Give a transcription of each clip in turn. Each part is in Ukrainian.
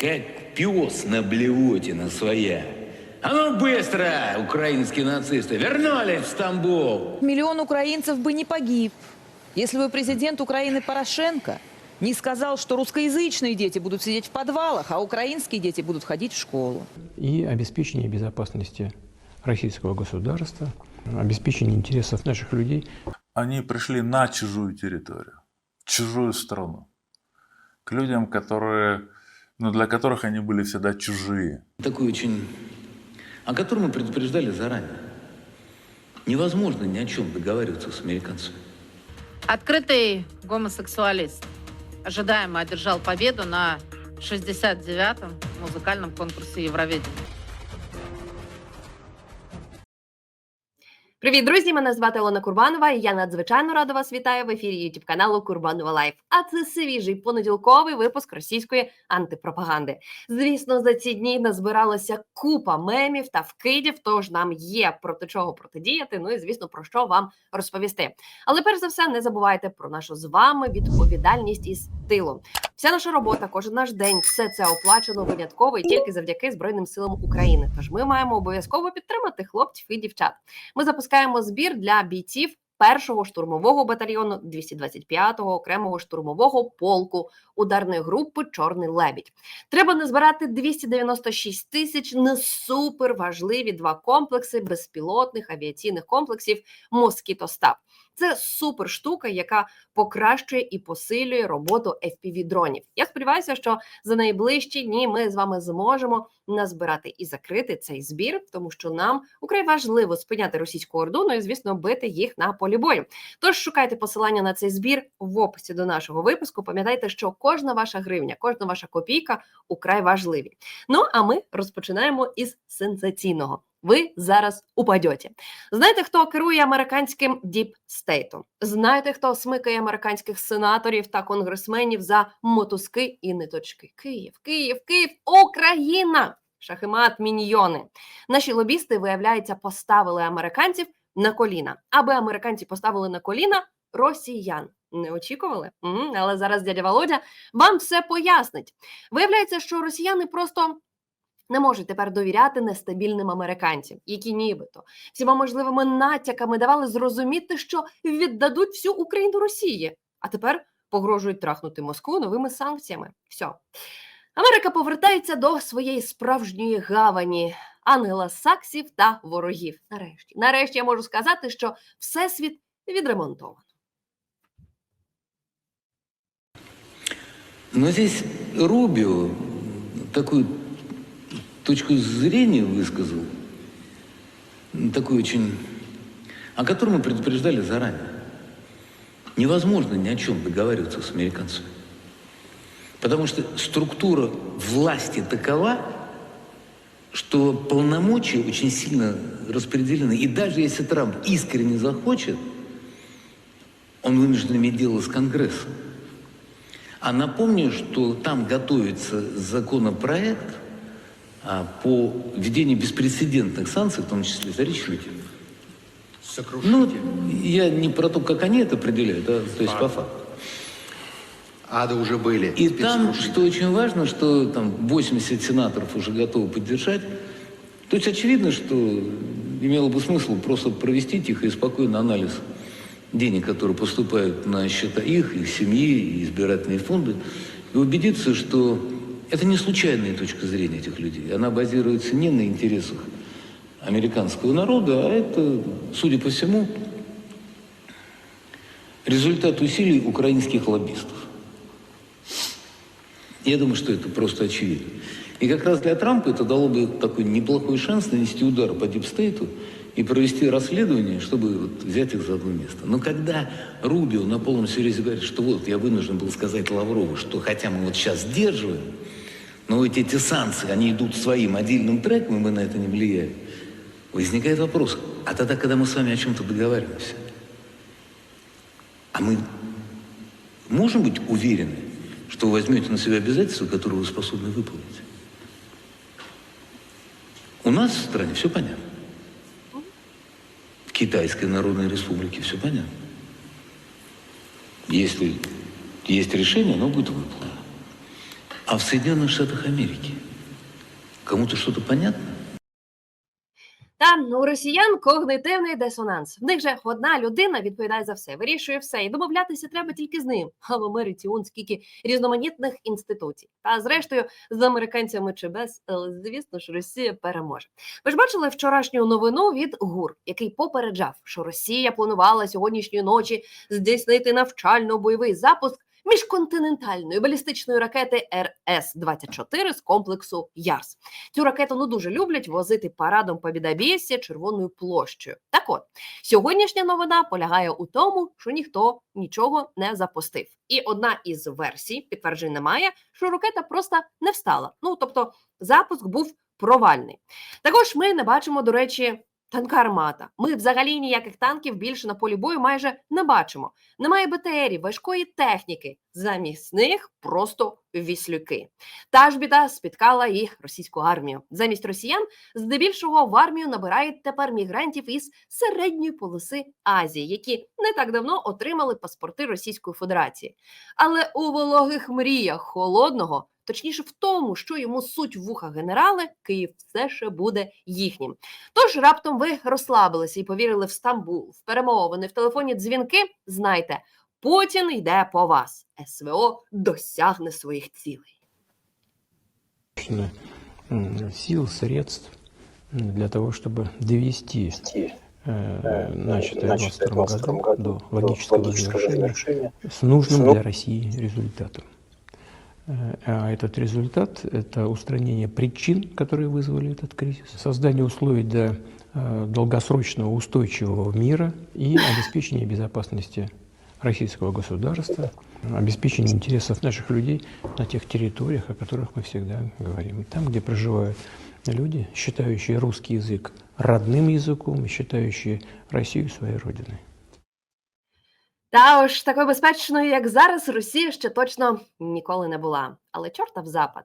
как пес на блевотина своя. А ну быстро, украинские нацисты, вернулись в Стамбул. Миллион украинцев бы не погиб, если бы президент Украины Порошенко не сказал, что русскоязычные дети будут сидеть в подвалах, а украинские дети будут ходить в школу. и обеспечение безопасности российского государства, обеспечение интересов наших людей. Они пришли на чужую территорию, чужую страну. К людям, которые, ну, для которых они были всегда чужие. Такой очень... О котором мы предупреждали заранее. Невозможно ни о чем договариваться с американцами. Открытый гомосексуалист ожидаемо одержал победу на 69-м музыкальном конкурсе Евровидения. Привіт, друзі! Мене звати Олена Курбанова, і я надзвичайно рада вас вітаю в ефірі youtube каналу Курбанова Лайф. А це свіжий понеділковий випуск російської антипропаганди. Звісно, за ці дні назбиралося купа мемів та вкидів. Тож нам є проти чого протидіяти. Ну і звісно, про що вам розповісти. Але перш за все, не забувайте про нашу з вами відповідальність із тилу. Вся наша робота, кожен наш день, все це оплачено винятково і тільки завдяки Збройним силам України. Тож ми маємо обов'язково підтримати хлопців і дівчат. Ми запускаємо збір для бійців першого штурмового батальйону 225-го окремого штурмового полку ударної групи Чорний лебідь. Треба назбирати 296 тисяч на супер важливі два комплекси безпілотних авіаційних комплексів Москіто Стаб. Це супер штука, яка покращує і посилює роботу fpv дронів. Я сподіваюся, що за найближчі дні ми з вами зможемо назбирати і закрити цей збір, тому що нам украй важливо спиняти російську орду, ну і звісно бити їх на полі бою. Тож шукайте посилання на цей збір в описі до нашого випуску. Пам'ятайте, що кожна ваша гривня, кожна ваша копійка украй важливі. Ну а ми розпочинаємо із сенсаційного. Ви зараз упадете. Знаєте, хто керує американським діпстейтом? Знаєте, хто смикає американських сенаторів та конгресменів за мотузки і ниточки? Київ, Київ, Київ, Україна! Шахимат міньйони. Наші лобісти, виявляється, поставили американців на коліна, аби американці поставили на коліна росіян. Не очікували? Але зараз дядя Володя вам все пояснить. Виявляється, що росіяни просто не можуть тепер довіряти нестабільним американцям, які нібито всіма можливими натяками давали зрозуміти, що віддадуть всю Україну Росії, а тепер погрожують трахнути Москву новими санкціями. Все. Америка повертається до своєї справжньої гавані англосаксів та ворогів. Нарешті, нарешті я можу сказати, що всесвіт відремонтовано. Но здесь Рубио такую точку зрения высказал, такую очень, о которой мы предупреждали заранее. Невозможно ни о чем договариваться с американцами. Потому что структура власти такова, что полномочия очень сильно распределены. И даже если Трамп искренне захочет, он вынужден иметь дело с Конгрессом. А напомню, что там готовится законопроект по введению беспрецедентных санкций, в том числе за Ричуте. Ну, я не про то, как они это определяют, а то есть по факту. Ады уже были. И там, что очень важно, что там 80 сенаторов уже готовы поддержать. То есть очевидно, что имело бы смысл просто провести тихо и спокойно анализ денег, которые поступают на счета их, их семьи, избирательные фонды, и убедиться, что это не случайная точка зрения этих людей. Она базируется не на интересах американского народа, а это, судя по всему, результат усилий украинских лоббистов. Я думаю, что это просто очевидно. И как раз для Трампа это дало бы такой неплохой шанс нанести удар по дипстейту и провести расследование, чтобы вот взять их за одно место. Но когда Рубио на полном серьезе говорит, что вот я вынужден был сказать Лаврову, что хотя мы вот сейчас сдерживаем, но вот эти санкции, они идут своим отдельным треком, и мы на это не влияем, возникает вопрос, а тогда, когда мы с вами о чем-то договариваемся, а мы можем быть уверены, что вы возьмете на себя обязательства, которые вы способны выполнить? У нас в стране все понятно. В Китайской Народной Республике все понятно. Если есть решение, оно будет выполнено. А в Соединенных Штатах Америки кому-то что-то понятно? Та у росіян когнитивний дисонанс. В них же одна людина відповідає за все, вирішує все, і домовлятися треба тільки з ним. А в Америці он скільки різноманітних інституцій. Та зрештою, з американцями чи без, але звісно ж, Росія переможе. Ви ж бачили вчорашню новину від ГУР, який попереджав, що Росія планувала сьогоднішньої ночі здійснити навчально-бойовий запуск міжконтинентальної балістичної ракети РС-24 з комплексу ЯРС. Цю ракету ну дуже люблять возити парадом по Побідобєсія червоною площею. Так от сьогоднішня новина полягає у тому, що ніхто нічого не запустив. І одна із версій підтверджень немає, що ракета просто не встала. Ну тобто, запуск був провальний. Також ми не бачимо, до речі. Танка армата. Ми взагалі ніяких танків більше на полі бою майже не бачимо. Немає БТРів, важкої техніки. Замість них просто віслюки. Та ж біда спіткала і російську армію. Замість росіян здебільшого в армію набирають тепер мігрантів із середньої полоси Азії, які не так давно отримали паспорти Російської Федерації. Але у вологих мріях холодного, точніше в тому, що йому суть в вуха генерали, Київ все ще буде їхнім. Тож раптом ви розслабилися і повірили в Стамбул, в перемовини, в телефонні дзвінки. Знайте, Путін йде по вас. СВО досягне своїх цілей. достаточно м, сил, средств м, для того, чтобы довести э, начатое в 2022 году до логического завершения с нужным для России результатом. Э, А этот результат – это устранение причин, которые вызвали этот кризис, создание условий для э, долгосрочного устойчивого мира и обеспечение безопасности российского государства, обеспечение интересов наших людей на тех территориях, о которых мы всегда говорим. Там, где проживают люди, считающие русский язык родным языком и считающие Россию своей родиной. Та ось такою безпечною, як зараз, Росія ще точно ніколи не була. Але чорта в запад.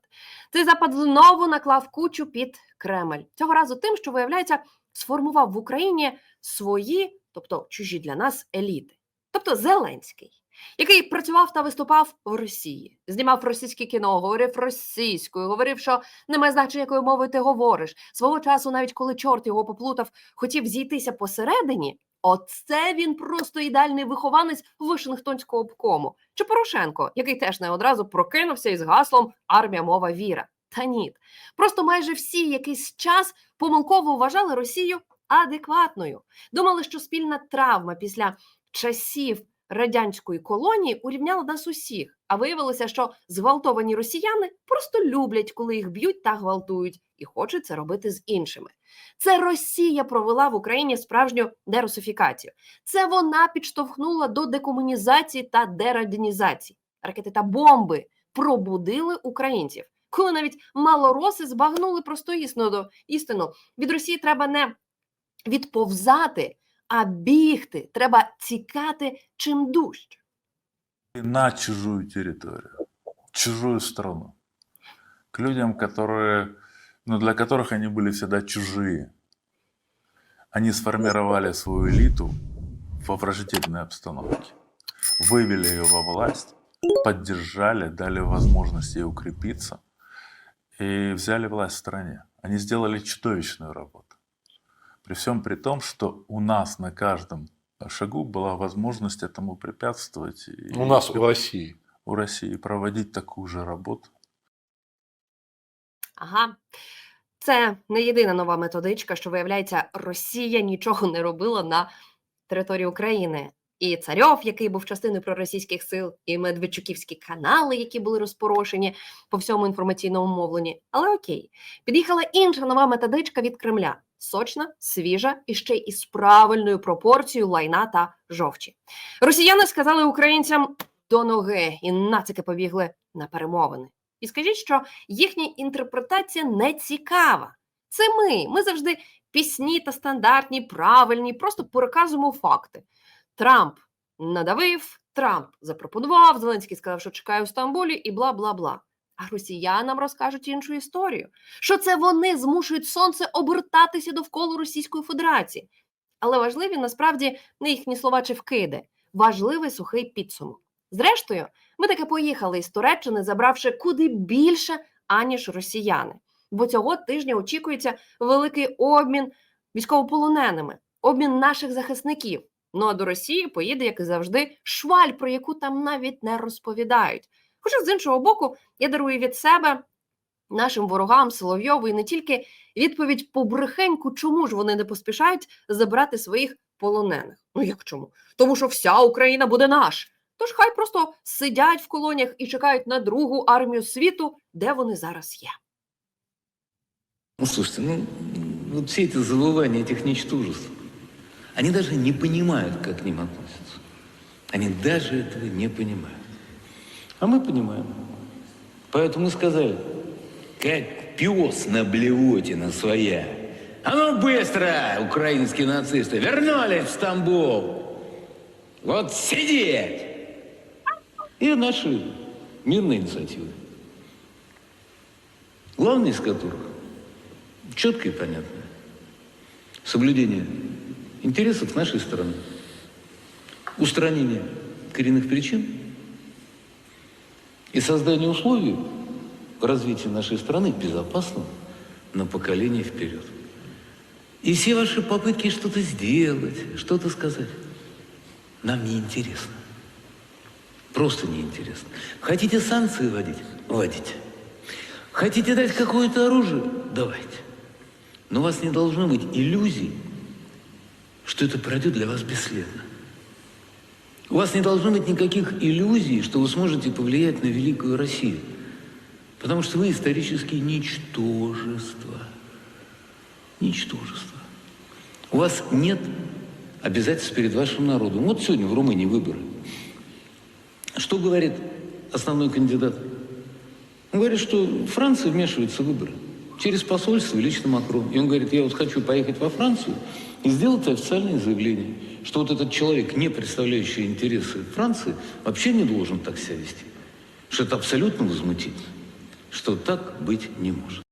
Цей запад знову наклав кучу під Кремль. Цього разу тим, що виявляється, сформував в Україні свої, тобто чужі для нас, еліти. Тобто Зеленський, який працював та виступав в Росії, знімав російське кіно, говорив російською, говорив, що немає значення, якою мовою ти говориш. Свого часу, навіть коли чорт його поплутав, хотів зійтися посередині. Оце він просто ідеальний вихованець Вашингтонського обкому. Чи Порошенко, який теж не одразу прокинувся із гаслом Армія, мова, віра. Та ні. Просто майже всі якийсь час помилково вважали Росію адекватною. Думали, що спільна травма після часів радянської колонії урівняла нас усіх. А виявилося, що зґвалтовані росіяни просто люблять, коли їх б'ють та гвалтують, і хочуть це робити з іншими. Це Росія провела в Україні справжню дерусифікацію. Це вона підштовхнула до декомунізації та дерадянізації. Ракети та бомби пробудили українців. Коли навіть малороси збагнули просту істину, істину від Росії треба не відповзати, а бігти. Треба тікати чим дужче. на чужую территорию, чужую страну, к людям, которые, ну, для которых они были всегда чужие. Они сформировали свою элиту во враждебной обстановке, вывели ее во власть, поддержали, дали возможность ей укрепиться и взяли власть в стране. Они сделали чудовищную работу. При всем при том, что у нас на каждом шагу была возможность этому препятствовать. и У нас, у России. у России проводить такую же работу. Ага. Це не єдина нова методичка, що виявляється, Росія нічого не робила на території України. І царьов, який був частиною проросійських сил, і медведчуківські канали, які були розпорошені по всьому інформаційному мовленні. Але окей, під'їхала інша нова методичка від Кремля: сочна, свіжа і ще із правильною пропорцією лайна та жовчі. Росіяни сказали українцям до ноги і нацики побігли на перемовини. І скажіть, що їхня інтерпретація не цікава. Це ми. Ми завжди пісні та стандартні, правильні, просто переказуємо факти. Трамп надавив, Трамп запропонував, Зеленський сказав, що чекає у Стамбулі, і бла бла бла. А росіянам розкажуть іншу історію, що це вони змушують сонце обертатися довкола Російської Федерації. Але важливі насправді не їхні слова чи вкиди, важливий сухий підсумок. Зрештою, ми таки поїхали із Туреччини, забравши куди більше, аніж росіяни. Бо цього тижня очікується великий обмін військовополоненими, обмін наших захисників. Ну а до Росії поїде, як і завжди, шваль, про яку там навіть не розповідають. Хоча з іншого боку, я дарую від себе нашим ворогам Соловйову і не тільки відповідь побрехеньку, чому ж вони не поспішають забрати своїх полонених. Ну як чому? Тому що вся Україна буде наш. Тож хай просто сидять в колоніях і чекають на другу армію світу, де вони зараз є. Ну, слушайте, ну, вот все эти завывания этих ничтожеств, они даже не понимают, как к ним относятся. Они даже этого не понимают. А мы понимаем. Поэтому мы сказали, как пес на блевотина своя. А ну быстро, украинские нацисты, вернулись в Стамбул. Вот сидеть. И наши мирные инициативы. Главное из которых четкое и понятное. Соблюдение интересов нашей страны. Устранение коренных причин и создание условий развития нашей страны безопасного на поколение вперед. И все ваши попытки что-то сделать, что-то сказать, нам не интересно. Просто неинтересно. Хотите санкции вводить? Вводите. Хотите дать какое-то оружие? Давайте. Но у вас не должно быть иллюзий, что это пройдет для вас бесследно. У вас не должно быть никаких иллюзий, что вы сможете повлиять на великую Россию. Потому что вы исторические ничтожества. Ничтожество. У вас нет обязательств перед вашим народом. Вот сегодня в Румынии выборы. Что говорит основной кандидат? Он говорит, что Франция вмешивается в выборы через посольство и лично Макрон. И он говорит, я вот хочу поехать во Францию и сделать официальное заявление, что вот этот человек, не представляющий интересы Франции, вообще не должен так себя вести. Что это абсолютно возмутительно. Что так быть не может.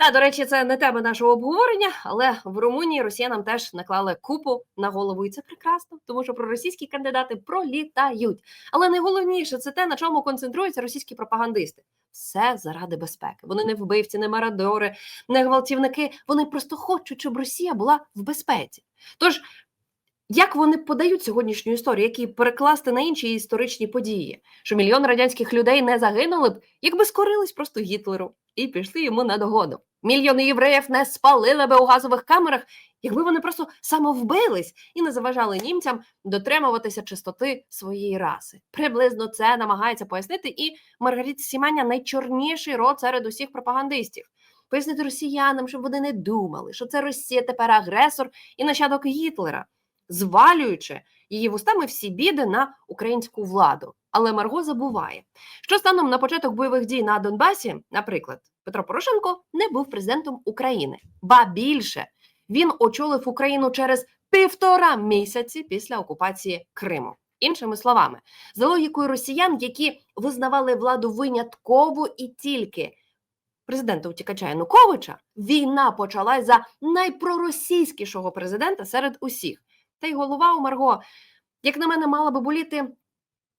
Та, до речі, це не тема нашого обговорення, але в Румунії росіянам теж наклали купу на голову, і це прекрасно, тому що проросійські кандидати пролітають. Але найголовніше це те, на чому концентруються російські пропагандисти. Все заради безпеки. Вони не вбивці, не марадори, не гвалтівники. Вони просто хочуть, щоб Росія була в безпеці. Тож, як вони подають сьогоднішню історію, як її перекласти на інші історичні події? Що мільйон радянських людей не загинули б, якби скорились просто Гітлеру і пішли йому на догоду. Мільйони євреїв не спалили би у газових камерах, якби вони просто самовбились і не заважали німцям дотримуватися чистоти своєї раси. Приблизно це намагається пояснити і Маргарит Сіманя найчорніший род серед усіх пропагандистів. Пояснити росіянам, щоб вони не думали, що це Росія тепер агресор і нащадок Гітлера, звалюючи її вустами всі біди на українську владу. Але Марго забуває, що станом на початок бойових дій на Донбасі, наприклад, Петро Порошенко не був президентом України, ба більше він очолив Україну через півтора місяці після окупації Криму. Іншими словами, за логікою росіян, які визнавали владу винятково і тільки президента утікача Януковича, війна почалась за найпроросійськішого президента серед усіх. Та й голова у Марго, як на мене, мала би боліти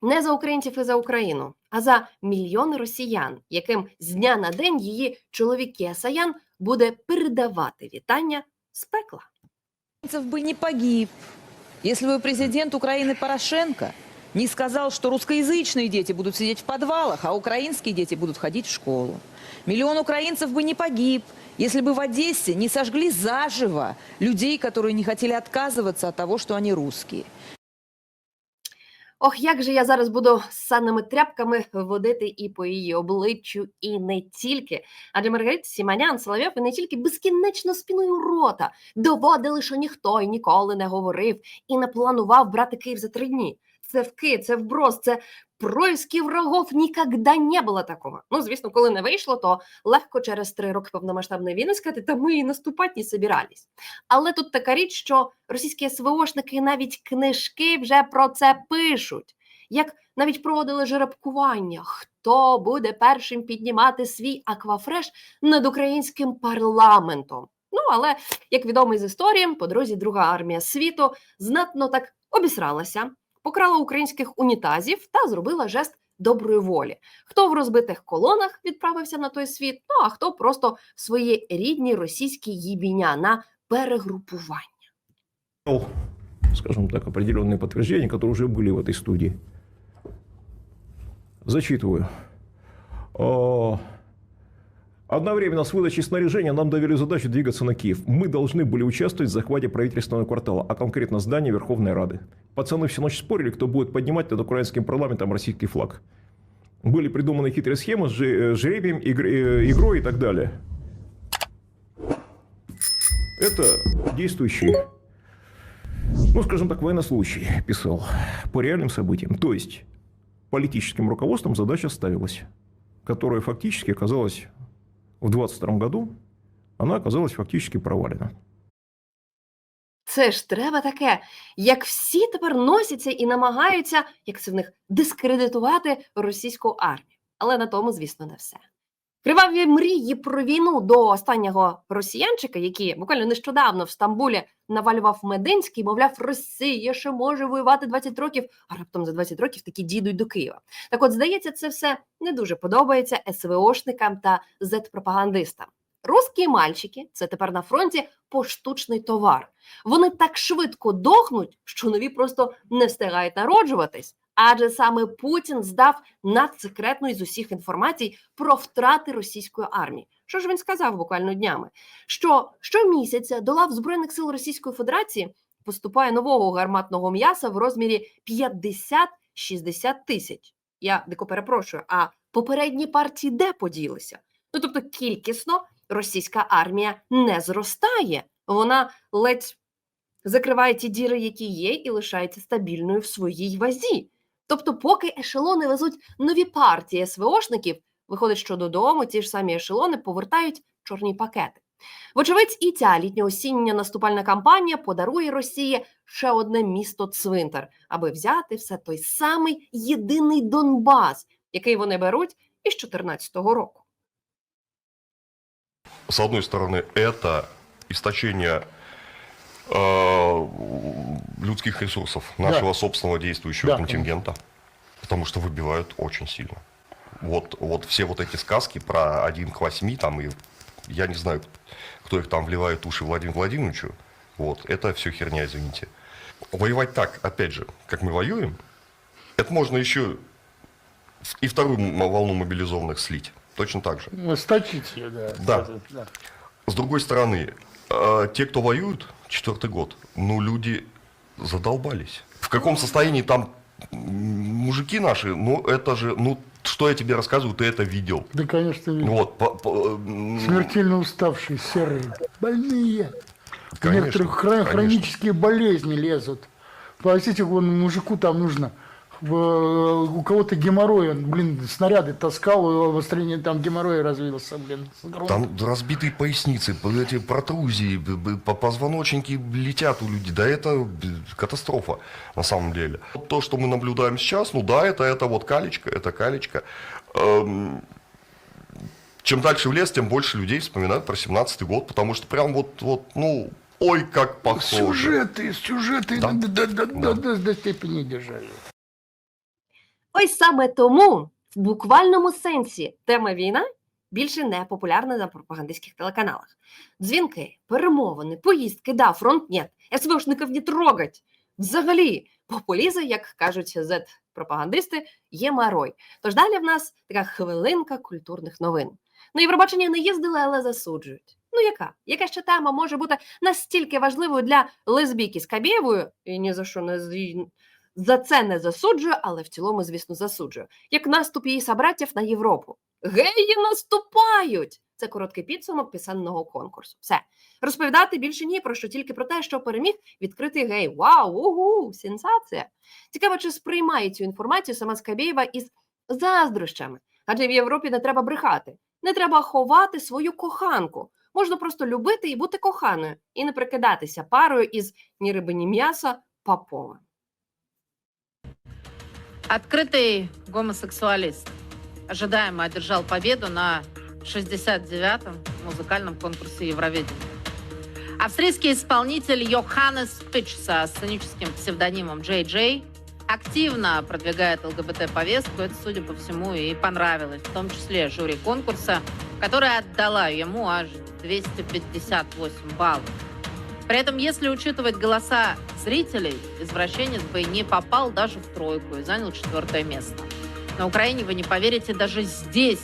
не за українців і за Україну, а за мільйони росіян, яким з дня на день її чоловік Кіасаян буде передавати вітання з пекла. Украинцев бы не погиб, если бы президент Украины Порошенко не сказал, что русскоязычные дети будут сидеть в подвалах, а украинские дети будут ходить в школу. Миллион украинцев бы не погиб, если бы в Одессе не сожгли заживо людей, которые не хотели отказываться от того, что они русские. Ох, як же я зараз буду з санними тряпками водити і по її обличчю, і не тільки. Адже Маргарита Сіманян, Соловйов і не тільки безкінечно спіною рота доводили, що ніхто й ніколи не говорив і не планував брати Київ за три дні. Це вки, це вброс, це происки врагов ніколи не було такого. Ну, звісно, коли не вийшло, то легко через три роки повномасштабної війни сказати, та ми і наступати не собирались. Але тут така річ, що російські СВОшники навіть книжки вже про це пишуть. Як навіть проводили жеребкування, хто буде першим піднімати свій аквафреш над українським парламентом. Ну, але, як відомо з історії, по дорозі Друга армія світу знатно так обісралася, покрала українських унітазів та зробила жест доброї волі. Хто в розбитих колонах відправився на той світ, ну а хто просто в свої рідні російські їбіня на перегрупування. Ну, скажем так, определенные подтверждения, которые уже были в этой студии. Зачитываю. Одновременно с выдачей снаряжения нам довели задачу двигаться на Киев. Мы должны были участвовать в захвате правительственного квартала, а конкретно здания Верховной Рады. Пацаны всю ночь спорили, кто будет поднимать над украинским парламентом российский флаг. Были придуманы хитрые схемы с э, жребием, э, игрой и так далее. Это действующий ну, скажем так, военнослужащий писал по реальным событиям. То есть политическим руководством задача ставилась, которая фактически оказалась в 2022 году, оно оказалась фактически провалена. Це ж треба таке, як всі тепер носяться і намагаються, як це в них, дискредитувати російську армію. Але на тому, звісно, не все. Криваві мрії про війну до останнього росіянчика, які буквально нещодавно в Стамбулі навалював Мединський, мовляв, Росія ще може воювати 20 років, а раптом за 20 років такі дійдуть до Києва. Так от, здається, це все не дуже подобається СВОшникам та зет-пропагандистам. Русські мальчики це тепер на фронті поштучний товар. Вони так швидко дохнуть, що нові просто не встигають народжуватись. Адже саме Путін здав надсекретну із усіх інформацій про втрати російської армії. Що ж він сказав буквально днями? Що щомісяця до лав Збройних сил Російської Федерації поступає нового гарматного м'яса в розмірі 50-60 тисяч. Я дико перепрошую, а попередні партії де поділися? Ну тобто кількісно російська армія не зростає. Вона ледь закриває ті діри, які є, і лишається стабільною в своїй вазі. Тобто, поки ешелони везуть нові партії СВОшників, виходить, що додому ті ж самі ешелони повертають чорні пакети. Вочевидь, і ця літньо-осіння наступальна кампанія подарує Росії ще одне місто цвинтар, аби взяти все той самий єдиний Донбас, який вони беруть із 2014 року. с одной стороны, это истощение э, людских ресурсов нашего собственного действующего Да, контингента, потому что выбивают очень сильно. Вот, вот все вот эти сказки про 1 к 8, там, и я не знаю, кто их там вливает уши Владимиру Владимировичу, вот, это все херня, извините. Воевать так, опять же, как мы воюем, это можно еще и вторую волну мобилизованных слить. Точно так же. Ну, сточить ее, да. Да. да. С другой стороны, э, те, кто воюют, четвертый год, ну, люди задолбались. В каком состоянии там мужики наши, ну, это же, ну, что я тебе рассказываю, ты это видел. Да, конечно, видно. Вот, по- по- Смертельно уставшие, серые, больные. Конечно, некоторых хро- конечно. хронические болезни лезут. Простите, вон мужику там нужно, у кого-то геморрой, он, блин, снаряды таскал, обострение там геморрой развился, блин. Там разбитые поясницы, эти протрузии, по- позвоночники летят у людей. Да это катастрофа на самом деле. То, что мы наблюдаем сейчас, ну да, это, это вот калечка, это калечка. Эм, чем дальше в лес, тем больше людей вспоминают про 17 год, потому что прям вот, вот ну, ой, как похоже. Сюжеты, сюжеты Да. до, до- до- Да. до- до степени держали. Ось саме тому, в буквальному сенсі, тема війна більше не популярна на пропагандистських телеканалах. Дзвінки, перемовини, поїздки, да, фронт нет, СВшників не трогать. Взагалі, популізм, як кажуть зет-пропагандисти, є марой. Тож далі в нас така хвилинка культурних новин. На Євробачення не їздили, але засуджують. Ну яка? Яка ще тема може бути настільки важливою для лесбійки з Кабєєвою, і ні за що не за це не засуджую, але в цілому, звісно, засуджую. Як наступ її собратів на Європу. Геї наступають! Це короткий підсумок пісенного конкурсу. Все. Розповідати більше ні про що, тільки про те, що переміг відкритий гей. Вау, угу, сенсація! Цікаво, чи сприймає цю інформацію сама Скабєєва із заздрощами. Адже в Європі не треба брехати, не треба ховати свою коханку. Можна просто любити і бути коханою, і не прикидатися парою із ні риби, ні м'яса Поповим. Открытый гомосексуалист ожидаемо одержал победу на 69-м музыкальном конкурсе Евровидения. Австрийский исполнитель Йоханнес Пич со сценическим псевдонимом Джей Джей активно продвигает ЛГБТ-повестку. Это, судя по всему, и понравилось, в том числе жюри конкурса, которое отдала ему аж 258 баллов. При этом, если учитывать голоса зрителей, извращенец бы не попал даже в тройку и занял четвертое место. На Украине, вы не поверите, даже здесь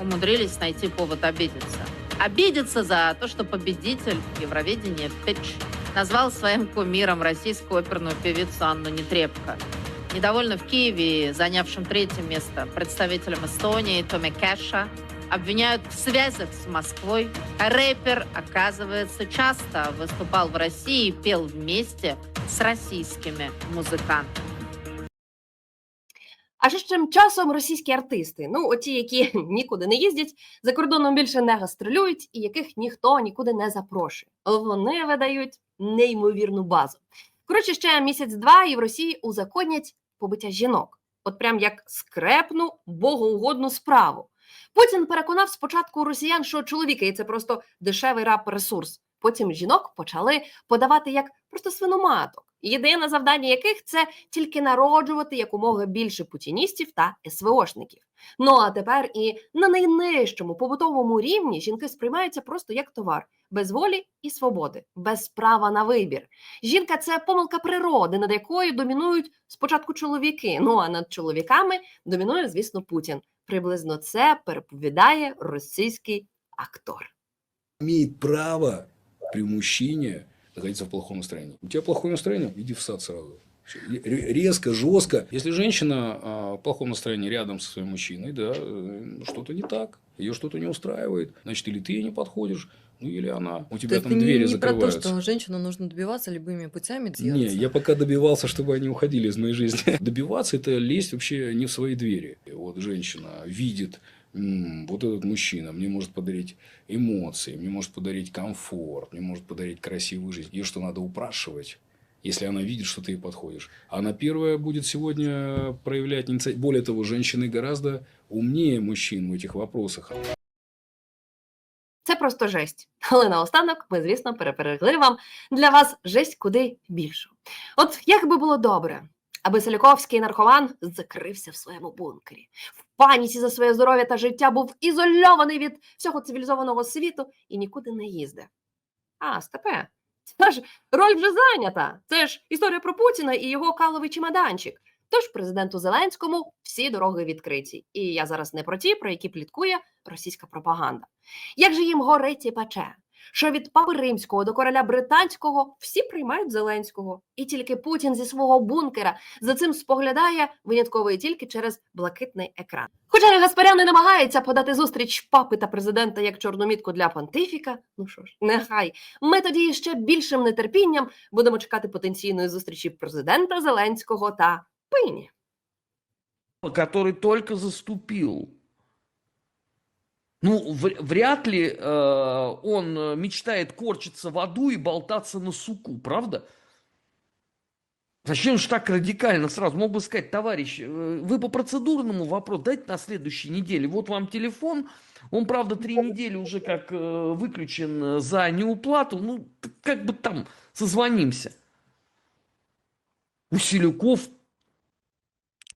умудрились найти повод обидеться. Обидеться за то, что победитель Евровидения Петч назвал своим кумиром российскую оперную певицу Анну Нетребко. Недовольны в Киеве, занявшим третье место, представителем Эстонии Томе Кэша, обвиняют в связях с Москвой. А рэпер, оказывается, часто выступал в России и пел вместе с российскими музыкантами. А що ж тим часом російські артисти? Ну, оті, які нікуди не їздять, за кордоном більше не гастролюють і яких ніхто нікуди не запрошує. Вони видають неймовірну базу. Коротше, ще місяць-два і в Росії узаконять побиття жінок. От прям як скрепну богоугодну справу. Путін переконав спочатку росіян, що чоловіки це просто дешевий раб-ресурс. Потім жінок почали подавати як просто свиноматок, єдине завдання яких це тільки народжувати якомога більше путіністів та СВОшників. Ну а тепер і на найнижчому побутовому рівні жінки сприймаються просто як товар, без волі і свободи, без права на вибір. Жінка це помилка природи, над якою домінують спочатку чоловіки. Ну а над чоловіками домінує, звісно, Путін. Приблизно це переповідає російський актор. имеет право при мужчине находиться в плохом настроении. У тебя плохое настроение, иди в сад сразу. Резко, жестко. Если женщина а, в плохом настроении рядом со своим мужчиной, да, э, что-то не так, ее что-то не устраивает, значит, или ты ей не подходишь, ну или она. У тебя там двери закрываются. женщину нужно добиваться любыми путями. Не, я пока добивался, чтобы они уходили из моей жизни. Добиваться это лезть вообще не в свои двери. Вот женщина видит, «М, вот этот мужчина мне может подарить эмоции, мне может подарить комфорт, мне может подарить красивую жизнь. Ее что надо упрашивать? Если она видит, что ты ей подходишь. Она первая будет сегодня проявлять инициативу. Более того, женщины гораздо умнее мужчин в этих вопросах. Це просто жесть. Але наостанок ми, звісно, переперегли вам для вас жесть куди більшу. От як би було добре, аби Селяковський наркоман закрився в своєму бункері, в паніці за своє здоров'я та життя був ізольований від всього цивілізованого світу і нікуди не їздив. А, степе, це ж роль вже зайнята. Це ж історія про Путіна і його каловий чемоданчик. Тож президенту Зеленському всі дороги відкриті. І я зараз не про ті, про які пліткує російська пропаганда. Як же їм горить і пече? Що від папи римського до короля британського всі приймають Зеленського, і тільки Путін зі свого бункера за цим споглядає винятково і тільки через блакитний екран. Хоча Гаспарян не намагається подати зустріч папи та президента як чорну мітку для понтифіка. Ну що ж, нехай ми тоді ще більшим нетерпінням будемо чекати потенційної зустрічі президента Зеленського та Пині. который только заступил. Ну, вряд ли э, он э, мечтает корчиться в аду и болтаться на суку, правда? Зачем же так радикально сразу? Мог бы сказать, товарищ, э, вы по процедурному вопросу дайте на следующей неделе. Вот вам телефон, он, правда, три недели уже как э, выключен э, за неуплату. Ну, как бы там созвонимся. У Селюков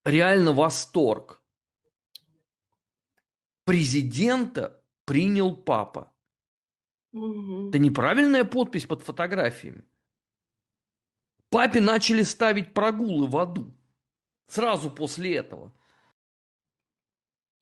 реально восторг. Президента принял папа. Мгм. Это неправильная подпись под фотографиями. Папе начали ставить прогулы в аду. Сразу после этого.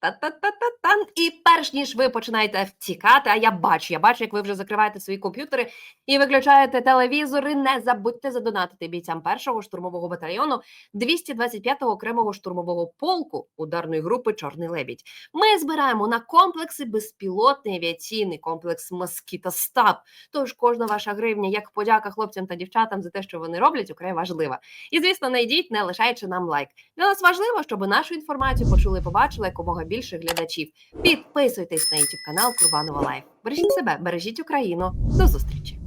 Та-та-та-та-тан. І перш ніж ви починаєте втікати, а я бачу, я бачу, як ви вже закриваєте свої комп'ютери і виключаєте телевізори. Не забудьте задонатити бійцям першого штурмового батальйону 225-го окремого штурмового полку ударної групи Чорний лебідь. Ми збираємо на комплекси безпілотний авіаційний комплекс Москіта Стаб. Тож кожна ваша гривня, як подяка хлопцям та дівчатам за те, що вони роблять, украй важлива. І звісно, найдіть, не лишаючи нам лайк. Для нас важливо, щоб нашу інформацію почули побачили якомога більше глядачів. Підписуйтесь на YouTube канал Курбанова Лайф. Бережіть себе, бережіть Україну. До зустрічі!